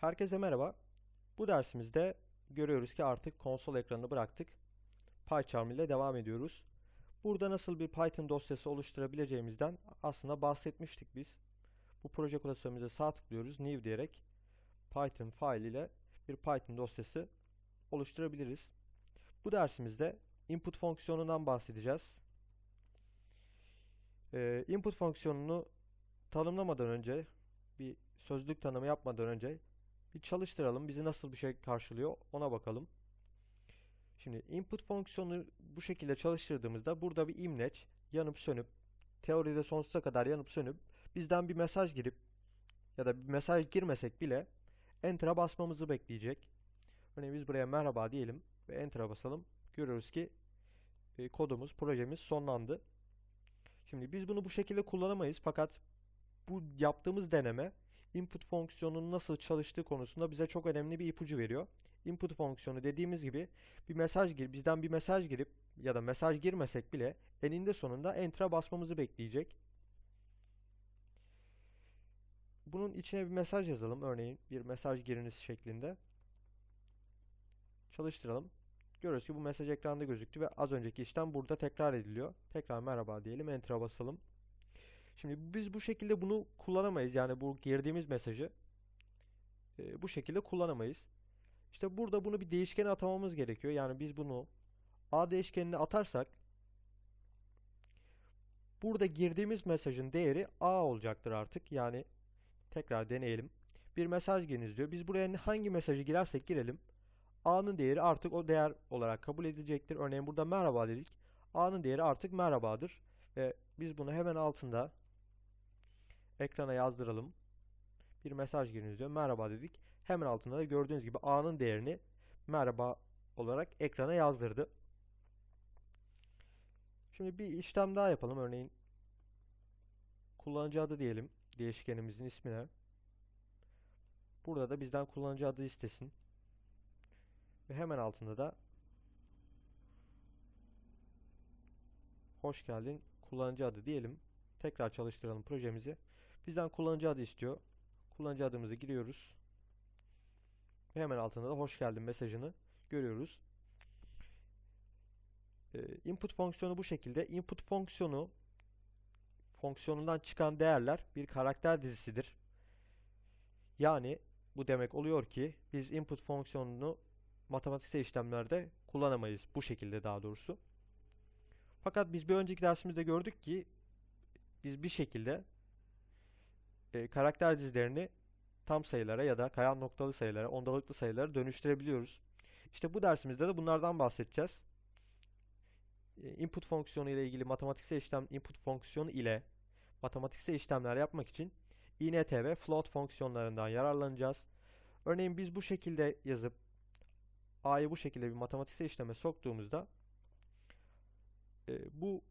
Herkese merhaba. Bu dersimizde görüyoruz ki artık konsol ekranını bıraktık. PyCharm ile devam ediyoruz. Burada nasıl bir Python dosyası oluşturabileceğimizden aslında bahsetmiştik biz. Bu proje klasörümüze sağ tıklıyoruz, New diyerek Python file ile bir Python dosyası oluşturabiliriz. Bu dersimizde input fonksiyonundan bahsedeceğiz. Ee, input fonksiyonunu tanımlamadan önce, bir sözlük tanımı yapmadan önce bir çalıştıralım. Bizi nasıl bir şey karşılıyor ona bakalım. Şimdi input fonksiyonu bu şekilde çalıştırdığımızda burada bir imleç yanıp sönüp teoride sonsuza kadar yanıp sönüp bizden bir mesaj girip ya da bir mesaj girmesek bile enter'a basmamızı bekleyecek. Örneğin biz buraya merhaba diyelim ve enter'a basalım. Görüyoruz ki e, kodumuz, projemiz sonlandı. Şimdi biz bunu bu şekilde kullanamayız fakat bu yaptığımız deneme input fonksiyonunun nasıl çalıştığı konusunda bize çok önemli bir ipucu veriyor. Input fonksiyonu dediğimiz gibi bir mesaj gir, bizden bir mesaj girip ya da mesaj girmesek bile eninde sonunda enter'a basmamızı bekleyecek. Bunun içine bir mesaj yazalım. Örneğin bir mesaj giriniz şeklinde. Çalıştıralım. Görüyoruz ki bu mesaj ekranda gözüktü ve az önceki işlem burada tekrar ediliyor. Tekrar merhaba diyelim, enter'a basalım. Şimdi biz bu şekilde bunu kullanamayız. Yani bu girdiğimiz mesajı e, bu şekilde kullanamayız. İşte burada bunu bir değişkene atamamız gerekiyor. Yani biz bunu a değişkenine atarsak burada girdiğimiz mesajın değeri a olacaktır artık. Yani tekrar deneyelim. Bir mesaj giriniz diyor. Biz buraya hangi mesajı girersek girelim a'nın değeri artık o değer olarak kabul edilecektir. Örneğin burada merhaba dedik. a'nın değeri artık merhabadır. Ve biz bunu hemen altında ekrana yazdıralım. Bir mesaj giriniz diyor. Merhaba dedik. Hemen altında da gördüğünüz gibi A'nın değerini merhaba olarak ekrana yazdırdı. Şimdi bir işlem daha yapalım. Örneğin kullanıcı adı diyelim. Değişkenimizin ismine. Burada da bizden kullanıcı adı istesin. Ve hemen altında da hoş geldin kullanıcı adı diyelim. Tekrar çalıştıralım projemizi. Bizden kullanıcı adı istiyor. Kullanıcı adımızı giriyoruz. Ve hemen altında da hoş geldin mesajını görüyoruz. Ee, input fonksiyonu bu şekilde. Input fonksiyonu fonksiyonundan çıkan değerler bir karakter dizisidir. Yani bu demek oluyor ki biz input fonksiyonunu matematiksel işlemlerde kullanamayız. Bu şekilde daha doğrusu. Fakat biz bir önceki dersimizde gördük ki biz bir şekilde e, karakter dizilerini tam sayılara ya da kayan noktalı sayılara, ondalıklı sayılara dönüştürebiliyoruz. İşte bu dersimizde de bunlardan bahsedeceğiz. E, input fonksiyonu ile ilgili matematiksel işlem input fonksiyonu ile matematiksel işlemler yapmak için int ve float fonksiyonlarından yararlanacağız. Örneğin biz bu şekilde yazıp a'yı bu şekilde bir matematiksel işleme soktuğumuzda e, bu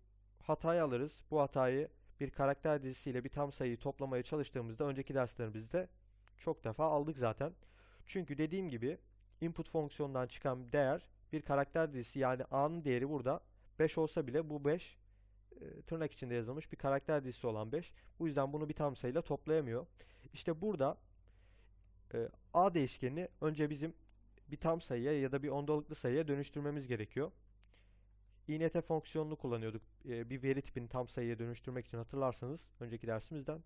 hatayı alırız. Bu hatayı bir karakter dizisiyle bir tam sayıyı toplamaya çalıştığımızda önceki derslerimizde çok defa aldık zaten. Çünkü dediğim gibi input fonksiyonundan çıkan değer bir karakter dizisi yani a'nın değeri burada 5 olsa bile bu 5 e, tırnak içinde yazılmış bir karakter dizisi olan 5. Bu yüzden bunu bir tam sayıyla toplayamıyor. İşte burada e, a değişkenini önce bizim bir tam sayıya ya da bir ondalıklı sayıya dönüştürmemiz gerekiyor. INT fonksiyonunu kullanıyorduk. E, bir veri tipini tam sayıya dönüştürmek için hatırlarsanız önceki dersimizden.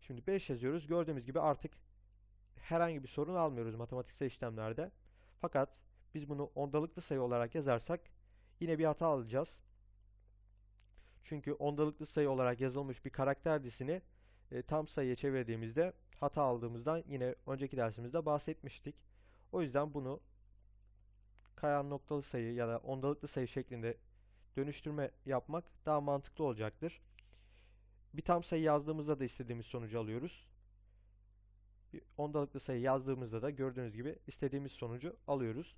Şimdi 5 yazıyoruz. Gördüğümüz gibi artık herhangi bir sorun almıyoruz matematiksel işlemlerde. Fakat biz bunu ondalıklı sayı olarak yazarsak yine bir hata alacağız. Çünkü ondalıklı sayı olarak yazılmış bir karakter dizisini e, tam sayıya çevirdiğimizde hata aldığımızdan yine önceki dersimizde bahsetmiştik. O yüzden bunu kayan noktalı sayı ya da ondalıklı sayı şeklinde dönüştürme yapmak daha mantıklı olacaktır. Bir tam sayı yazdığımızda da istediğimiz sonucu alıyoruz. Bir ondalıklı sayı yazdığımızda da gördüğünüz gibi istediğimiz sonucu alıyoruz.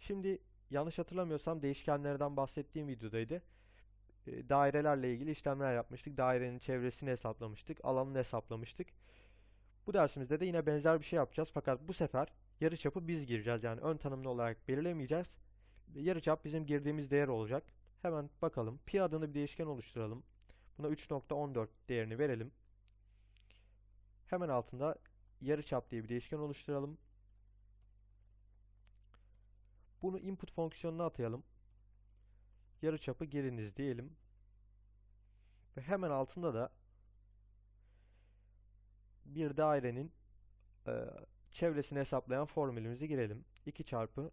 Şimdi yanlış hatırlamıyorsam değişkenlerden bahsettiğim videodaydı. E, dairelerle ilgili işlemler yapmıştık. Dairenin çevresini hesaplamıştık. Alanını hesaplamıştık. Bu dersimizde de yine benzer bir şey yapacağız. Fakat bu sefer yarıçapı biz gireceğiz. Yani ön tanımlı olarak belirlemeyeceğiz. Yarıçap bizim girdiğimiz değer olacak. Hemen bakalım. Pi adını bir değişken oluşturalım. Buna 3.14 değerini verelim. Hemen altında yarıçap diye bir değişken oluşturalım. Bunu input fonksiyonuna atayalım. Yarıçapı giriniz diyelim. Ve hemen altında da bir dairenin e, çevresini hesaplayan formülümüzü girelim. 2 çarpı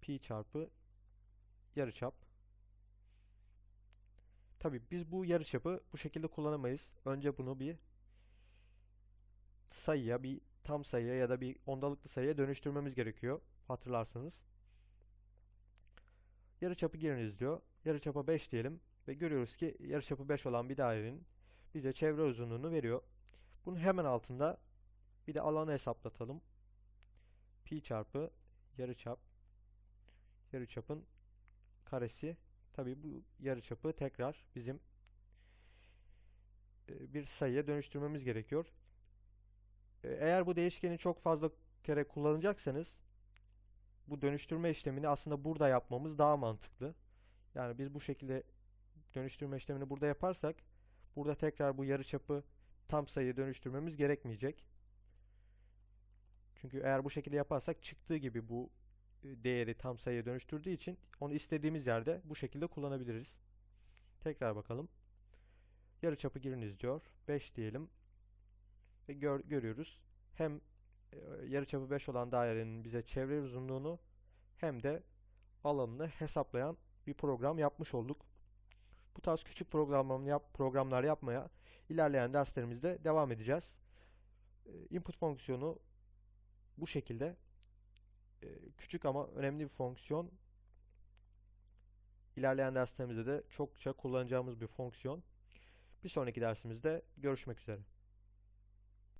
pi çarpı yarıçap. Tabii biz bu yarıçapı bu şekilde kullanamayız. Önce bunu bir sayıya, bir tam sayıya ya da bir ondalıklı sayıya dönüştürmemiz gerekiyor. Hatırlarsanız. Yarıçapı giriniz diyor. Yarıçapa 5 diyelim ve görüyoruz ki yarıçapı 5 olan bir dairenin bize çevre uzunluğunu veriyor. Bunun hemen altında bir de alanı hesaplatalım. Pi çarpı yarıçap yarıçapın karesi. Tabii bu yarıçapı tekrar bizim e, bir sayıya dönüştürmemiz gerekiyor. E, Eğer bu değişkeni çok fazla kere kullanacaksanız bu dönüştürme işlemini aslında burada yapmamız daha mantıklı. Yani biz bu şekilde dönüştürme işlemini burada yaparsak burada tekrar bu yarıçapı tam sayıya dönüştürmemiz gerekmeyecek. Çünkü eğer bu şekilde yaparsak çıktığı gibi bu e, değeri tam sayıya dönüştürdüğü için onu istediğimiz yerde bu şekilde kullanabiliriz. Tekrar bakalım. Yarıçapı giriniz diyor. 5 diyelim. Ve gör- görüyoruz. Hem e, yarıçapı 5 olan dairenin bize çevre uzunluğunu hem de alanını hesaplayan bir program yapmış olduk. Bu tarz küçük yap, programlar yapmaya ilerleyen derslerimizde devam edeceğiz. E, Input fonksiyonu bu şekilde e, küçük ama önemli bir fonksiyon. İlerleyen derslerimizde de çokça kullanacağımız bir fonksiyon. Bir sonraki dersimizde görüşmek üzere.